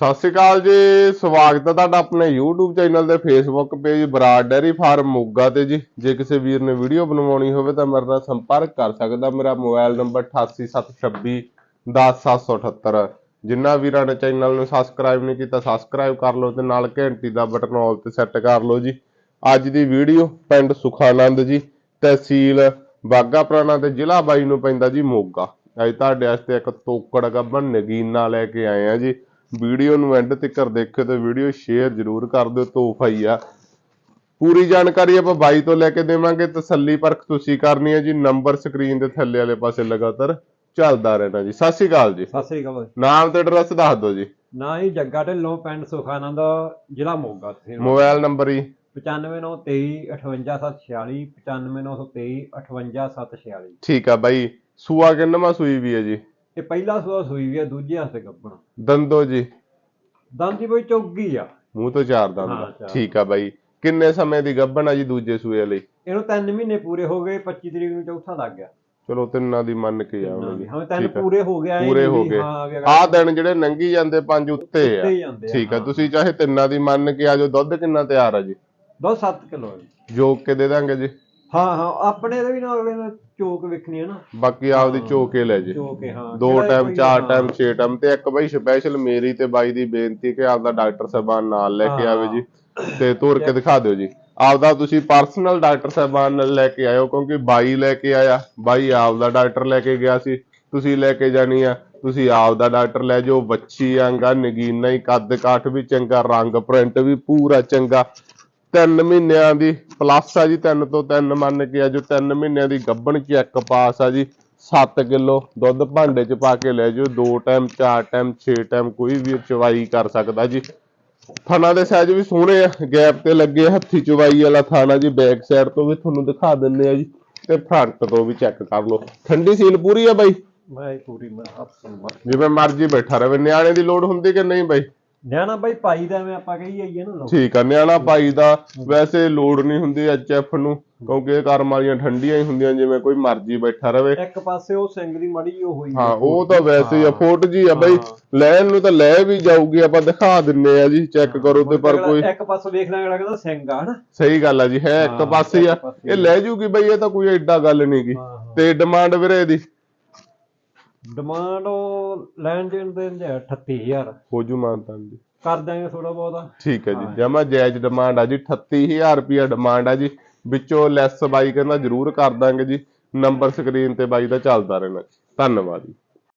ਸਤਿ ਸ਼੍ਰੀ ਅਕਾਲ ਜੀ, ਸਵਾਗਤ ਹੈ ਤੁਹਾਡਾ ਆਪਣੇ YouTube ਚੈਨਲ ਤੇ Facebook page Brar dairy farm Moga ਤੇ ਜੀ। ਜੇ ਕਿਸੇ ਵੀਰ ਨੇ ਵੀਡੀਓ ਬਣਵਾਉਣੀ ਹੋਵੇ ਤਾਂ ਮੇਰੇ ਨਾਲ ਸੰਪਰਕ ਕਰ ਸਕਦਾ। ਮੇਰਾ ਮੋਬਾਈਲ ਨੰਬਰ 8876 10778 ਜਿਨ੍ਹਾਂ ਵੀਰਾਂ ਨੇ ਚੈਨਲ ਨੂੰ ਸਬਸਕ੍ਰਾਈਬ ਨਹੀਂ ਕੀਤਾ ਸਬਸਕ੍ਰਾਈਬ ਕਰ ਲਓ ਤੇ ਨਾਲ ਘੰਟੀ ਦਾ ਬਟਨ ਆਲ ਤੇ ਸੈੱਟ ਕਰ ਲਓ ਜੀ। ਅੱਜ ਦੀ ਵੀਡੀਓ ਪਿੰਡ ਸੁਖਾਨੰਦ ਜੀ, ਤਹਿਸੀਲ ਬਾਗਾ ਪੁਰਾਣਾ ਤੇ ਜ਼ਿਲ੍ਹਾ ਬਾਈ ਨੂੰ ਪੈਂਦਾ ਜੀ ਮੋਗਾ। ਅੱਜ ਤੁਹਾਡੇ ਵਾਸਤੇ ਇੱਕ ਤੋਕੜ ਗੱਬਨ ਨਗੀਨਾ ਲੈ ਕੇ ਆਏ ਆ ਜੀ। ਵੀਡੀਓ ਨੂੰ ਐਂਡ ਤੱਕ ਦੇਖਿਓ ਤੇ ਵੀਡੀਓ ਸ਼ੇਅਰ ਜ਼ਰੂਰ ਕਰ ਦਿਓ ਤੋਹਫਾ ਹੀ ਆ। ਪੂਰੀ ਜਾਣਕਾਰੀ ਆਪਾਂ ਬਾਈ ਤੋਂ ਲੈ ਕੇ ਦੇਵਾਂਗੇ। ਤਸੱਲੀ ਪਰਖ ਤੁਸੀਂ ਕਰਨੀ ਹੈ ਜੀ। ਨੰਬਰ ਸਕਰੀਨ ਦੇ ਥੱਲੇ ਵਾਲੇ ਪਾਸੇ ਲਗਾਤਾਰ ਚੱਲਦਾ ਰਹਿਣਾ ਜੀ। ਸਤਿ ਸ਼੍ਰੀ ਅਕਾਲ ਜੀ। ਸਤਿ ਸ੍ਰੀ ਅਕਾਲ ਨਾਮ ਤੇ ਐਡਰੈਸ ਦੱਸ ਦਿਓ ਜੀ। ਨਾ ਹੀ ਜੱਗਾ ਢਿੱਲੋਂ ਪਿੰਡ ਸੁਖਾਨੰਦ ਜ਼ਿਲ੍ਹਾ ਮੋਗਾ ਤਹਿਸੀਲ ਮੋਬਾਈਲ ਨੰਬਰ ਹੀ 9593258746 959323 58746 ਠੀਕ ਆ ਬਾਈ। ਸੂਆ ਕਿੰਨਵਾਂ ਸੂਈ ਵੀ ਹੈ ਜੀ? ਇਹ ਪਹਿਲਾ ਸੂਆ ਸੂਈ ਵੀ ਆ ਦੂਜੇ ਹੱਥੇ ਗੱਬਣ। ਦੰਦੋ ਜੀ। ਦੰਦੀ ਬਈ ਚੌਗੀ ਆ। ਮੂੰਹ ਤੋਂ ਚਾਰ ਦੰਦ। ਹਾਂ, ਆ। ਚਾਰ। ਠੀਕ ਆ ਬਾਈ। ਕਿੰਨੇ ਸਮੇਂ ਦੀ ਗੱਭਣ ਆ ਜੀ ਦੂਜੇ ਸੂਏ ਲਈ? ਇਹਨੂੰ 3 ਮਹੀਨੇ ਪੂਰੇ ਹੋ ਗਏ 25 ਤਰੀਕ ਨੂੰ ਚੌਥਾ ਲੱਗ ਗਿਆ। ਚਲੋ ਤਿੰਨਾਂ ਦੀ ਮੰਨ ਕੇ ਜਾਵਾਂਗੇ ਹਾਂ ਤਿੰਨ ਠੀਕ ਆ। ਪੂਰੇ ਹੋ ਗਿਆ ਪੂਰੇ ਹੋ ਗਏ। ਆਹ ਦਿਨ ਜਿਹੜੇ ਨੰਗੀ ਜਾਂਦੇ ਪੰਜ ਉੱਤੇ ਆ। ਜਾਂਦੇ ਠੀਕ ਆ। ਤੁਸੀਂ ਚਾਹੇ ਤਿੰਨਾਂ ਦੀ ਮੰਨ ਕੇ ਆ ਜਾਓ ਦੁੱਧ ਕਿੰਨਾ ਤਿਆਰ ਆ ਜੀ? ਦੋ 7 ਕਿਲੋ ਜੋਕ ਕੇ ਦੇ ਦਾਂਗੇ ਜੀ। ਹਾਂ ਹਾਂ ਆਪਣੇ ਦੇ ਵੀ ਨਾ ਅਗਲੇ ਨੇ ਚੋਕ ਵੇਖਣੀ ਹੈ ਨਾ। ਬਾਕੀ ਆਪਦੀ ਚੋ ਕੇ ਲੈ ਜੀ। ਚੋਕ ਹਾਂ। ਦੋ ਜਿਹੜਾ ਟਾਈਮ ਕੋਈ- ਚਾਰ ਹਾਂ। ਟਾਈਮ ਛੇ ਟਾਈਮ ਤੇ ਇੱਕ ਬਾਈ ਸਪੈਸ਼ਲ ਮੇਰੀ ਤੇ ਬਾਈ ਦੀ ਬੇਨਤੀ ਕਿ ਆਪਦਾ ਡਾਕਟਰ ਸਾਹਿਬਾਨ ਨਾਲ ਲੈ ਕੇ ਆਵੇ ਜੀ। ਤੇ ਤੋਰ ਕੇ ਦਿਖਾ ਦਿਓ ਜੀ। ਆਪਦਾ ਤੁਸੀਂ ਪਰਸਨਲ ਡਾਕਟਰ ਸਾਹਿਬਾਨ ਨਾਲ ਲੈ ਕੇ ਆਇਓ ਕਿਉਂਕਿ ਬਾਈ ਲੈ ਕੇ ਆਇਆ। ਬਾਈ ਆਪਦਾ ਡਾਕਟਰ ਲੈ ਕੇ ਗਿਆ ਸੀ। ਤੁਸੀਂ ਲੈ ਕੇ ਜਾਣੀ ਆ। ਤੁਸੀਂ ਆਪਦਾ ਡਾਕਟਰ ਲੈ ਜਾਓ। ਬੱਚੀ ਆਂਗਾ ਨਗੀਨਾ ਹੀ ਕੱਦ ਕਾਠ ਵੀ ਚੰਗਾ ਰੰਗ ਪ੍ਰਿੰਟ ਵੀ ਪੂਰਾ ਚੰਗਾ। ਤਿੰਨ ਮਹੀਨਿਆਂ ਦੀ ਪਲੱਸ ਆ ਜੀ ਤਿੰਨ ਤੋਂ ਤਿੰਨ ਮੰਨ ਕੇ ਆ ਜੋ ਤਿੰਨ ਮਹੀਨਿਆਂ ਦੀ ਗੱਭਣ ਚੈੱਕ ਪਾਸ ਆ ਜੀ। 7 ਕਿਲੋ ਦੁੱਧ ਭਾਂਡੇ ਚ ਪਾ ਕੇ ਲੈ ਜਾਓ। ਦੋ ਟਾਈਮ ਚਾਰ ਟਾਈਮ 6 ਟਾਈਮ ਕੋਈ ਵੀ ਚਵਾਈ ਕਰ ਸਕਦਾ ਜੀ। ਥਾਣਾ ਦੇ ਸਾਈਜ਼ ਵੀ ਸੋਹਣੇ ਆ। ਗੈਪ ਤੇ ਲੱਗੇ ਹੱਥੀ ਚਵਾਈ ਵਾਲਾ ਥਾਣਾ ਜੀ। ਬੈਕ ਸਾਈਡ ਤੋਂ ਵੀ ਤੁਹਾਨੂੰ ਦਿਖਾ ਦਿੰਨੇ ਆ ਜੀ। ਤੇ ਫਰੰਟ ਤੋਂ ਵੀ ਚੈੱਕ ਕਰ ਲਓ। ਠੰਡੀ ਸੀਲ ਪੂਰੀ ਆ ਬਾਈ? ਇਹ ਪੂਰੀ ਮੈਂ ਜਿਵੇਂ ਮਰਜ਼ੀ ਬੈਠਾ ਰਵੇ ਨਿਆਣੇ ਦੀ ਲੋੜ ਹੁੰਦੀ ਕਿ ਨਹੀਂ ਬਾਈ? ਨਿਆਣਾ ਬਾਈ ਪਾਈ ਦਾ ਐਵੇਂ ਆਪਾਂ ਕਹੀ ਜਾਈਏ ਨਾ ਲੋਕ ਠੀਕ ਆ ਨਿਆਣਾ ਪਾਈ ਦਾ ਵੈਸੇ ਲੋੜ ਨਹੀਂ ਹੁੰਦੀ ਐਚਐਫ ਨੂੰ ਕਿਉਂਕਿ ਇਹ ਕਰਮ ਵਾਲੀਆਂ ਠੰਡੀਆਂ ਹੀ ਹੁੰਦੀਆਂ ਜਿਵੇਂ ਕੋਈ ਮਰਜ਼ੀ ਬੈਠਾ ਰਵੇ। ਇੱਕ ਪਾਸੇ ਉਹ ਸਿੰਘ ਦੀ ਮੜੀ ਉਹ ਹੋਈ ਹਾਂ ਉਹ ਤਾਂ ਵੈਸੇ ਹੀ ਆ ਫੋਟ ਜੀ ਆ ਬਈ ਲੈਣ ਨੂੰ ਤਾਂ ਲੈ ਵੀ ਜਾਊਗੀ ਆਪਾਂ ਦਿਖਾ ਦਿੰਨੇ ਆ ਜੀ ਚੈੱਕ ਕਰੋ ਤੇ ਪਰ ਕੋਈ ਇੱਕ ਪਾਸੇ ਵੇਖ ਲਾਂਗੇ ਕਹਿੰਦਾ ਸਿੰਘ ਆ ਹਨਾ? ਸਹੀ ਗੱਲ ਆ ਜੀ ਹੈ ਇੱਕ ਪਾਸੇ ਆ। ਇਹ ਲੈ ਜੂਗੀ ਬਈ ਇਹ ਤਾਂ ਕੋਈ ਐਡਾ ਗੱਲ ਨਹੀਂਗੀ। ਤੇ ਡਿਮਾਂਡ ਵੀਰੇ ਇਹਦੀ। ਡਿਮਾਂਡ ਉਹ ਲੈਣ ਦੇਣ ਦੇ 38000 ਹੋ ਜੂ ਮਾਨਤਾਂ ਦੀ ਕਰ ਦਾਂਗੇ ਥੋੜਾ ਬਹੁਤਾ। ਠੀਕ ਹੈ ਜੀ। ਜਮਾ ਜਾਇਜ਼ ਡਿਮਾਂਡ ਆ ਜੀ। 38000 ਰੁਪਿਆ ਡਿਮਾਂਡ ਆ ਜੀ। ਵਿੱਚੋਂ ਲੈਸ ਬਾਈ ਕਹਿੰਦਾ ਜ਼ਰੂਰ ਕਰ ਦਾਂਗੇ ਜੀ। ਨੰਬਰ ਸਕਰੀਨ ਤੇ ਬਾਈ ਦਾ ਚੱਲਦਾ ਰਹਿਣਾ। ਧੰਨਵਾਦ ਜੀ।